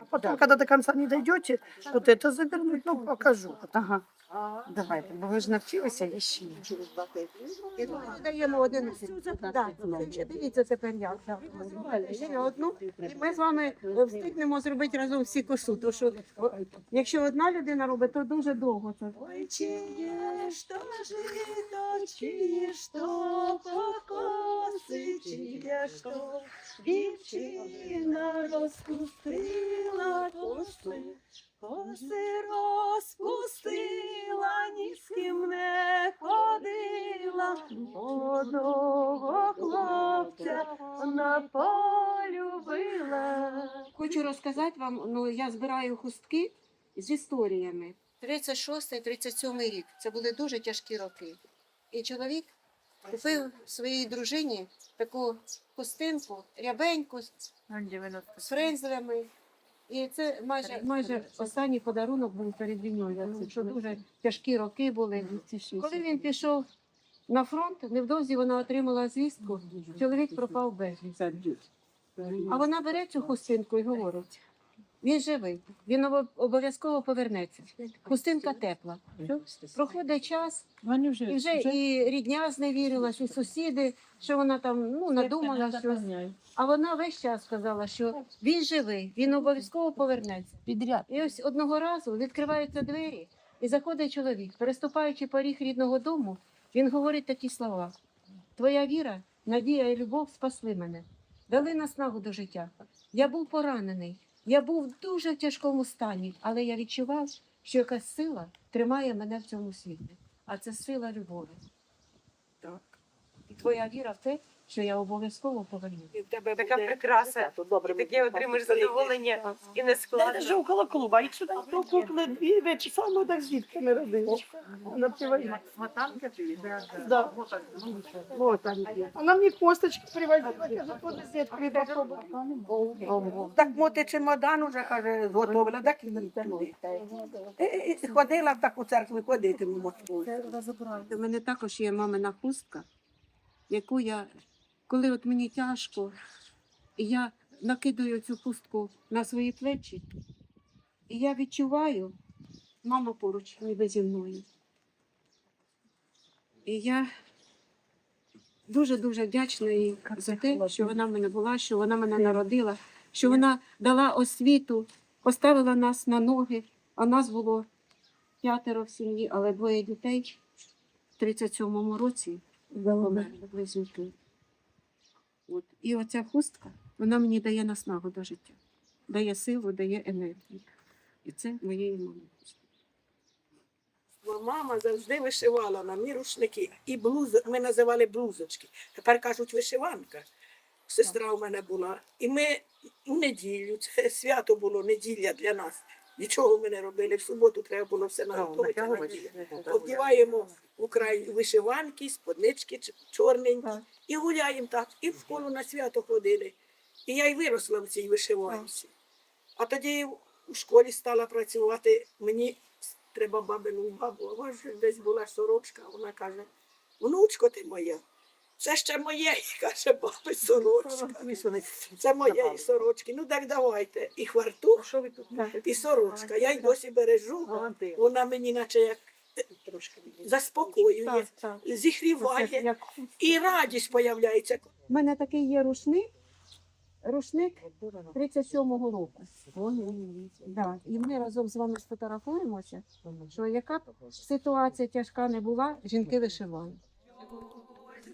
А потом, когда до конца не дойдете, вот это завернуть, ну, покажу. Ага. Давайте, бо ви ж навчилися я ще ні. Даємо один. Да, Дивіться тепер як. Ще одну. І ми з вами е, встигнемо зробити разом всі косу. Тому що якщо одна людина робить, то дуже довго це. Ой, чиєш то жито, чиєш то покоси, то дівчина розпустила коси, коси розпустила, ні з ким не ходила, одного хлопця вона полюбила. Хочу розказати вам, ну я збираю хустки з історіями. 36-37 рік. Це були дуже тяжкі роки. І чоловік купив своїй дружині таку хустинку, рябеньку з френзлями. І це майже, майже останній подарунок був перед війною. Якщо дуже тяжкі роки були. Коли він пішов на фронт, невдовзі вона отримала звістку, чоловік пропав безвісти. А вона бере цю хустинку і говорить: він живий, він обов'язково повернеться. Хустинка тепла. Проходить час, Вони вже, і вже і рідня зневірилась, і сусіди, що вона там ну, надумала щось. А вона весь час сказала, що він живий, він обов'язково повернеться. підряд. І ось одного разу відкриваються двері, і заходить чоловік, переступаючи поріг рідного дому, він говорить такі слова: Твоя віра, надія і любов спасли мене, дали наснагу до життя. Я був поранений, я був в дуже тяжкому стані, але я відчував, що якась сила тримає мене в цьому світі. А це сила любові. Так. І твоя віра в те, що я обов'язково повернусь. Така прикраса, і таке отримаєш задоволення і не Я складно. лежу около клуба, і сюди хто кукли дві вечі саме так звідки не родилась. Вона піває. Да. Вот они. Она мне косточки привозила, каже, под розеткою попробуй. Так моти чемодан уже каже, зготовила, так і не. І- і- і Ходила так у церкві ходити в Москву. У мене також є мамина хустка, яку я, коли от мені тяжко, і я накидаю цю хустку на свої плечі, і я відчуваю, мама поруч ніби зі мною. І я дуже-дуже вдячна їй за те, що вона в мене була, що вона мене народила, що вона дала освіту, поставила нас на ноги, а нас було п'ятеро в сім'ї, але двоє дітей в 37-му році близнюки. От. І оця хустка, вона мені дає наснагу до життя, дає силу, дає енергію. І це моєї мами. Бо Мама завжди вишивала нам і рушники, і блузи. Ми називали блузочки. Тепер кажуть вишиванка. Сестра у мене була. І ми в неділю, це свято було, неділя для нас. Нічого ми не робили. В суботу треба було все наготовити. в Україні вишиванки, споднички чорненькі. І гуляємо так. І в школу на свято ходили. І я й виросла в цій вишиванці. А тоді у школі стала працювати. Мені треба бабину бабу. А вона ж десь була сорочка. Вона каже: внучко ти моя. Це ще моє, і каже баби сорочка. Це моє і сорочки. Ну так давайте. І хвартух, і сорочка. Я й досі бережу. Вона мені наче як е, заспокоює, зігріває. І радість появляється. У мене такий є рушник, рушник 37-го року. Да. І ми разом з вами сфотографуємося, що яка б ситуація тяжка не була, жінки вишивали.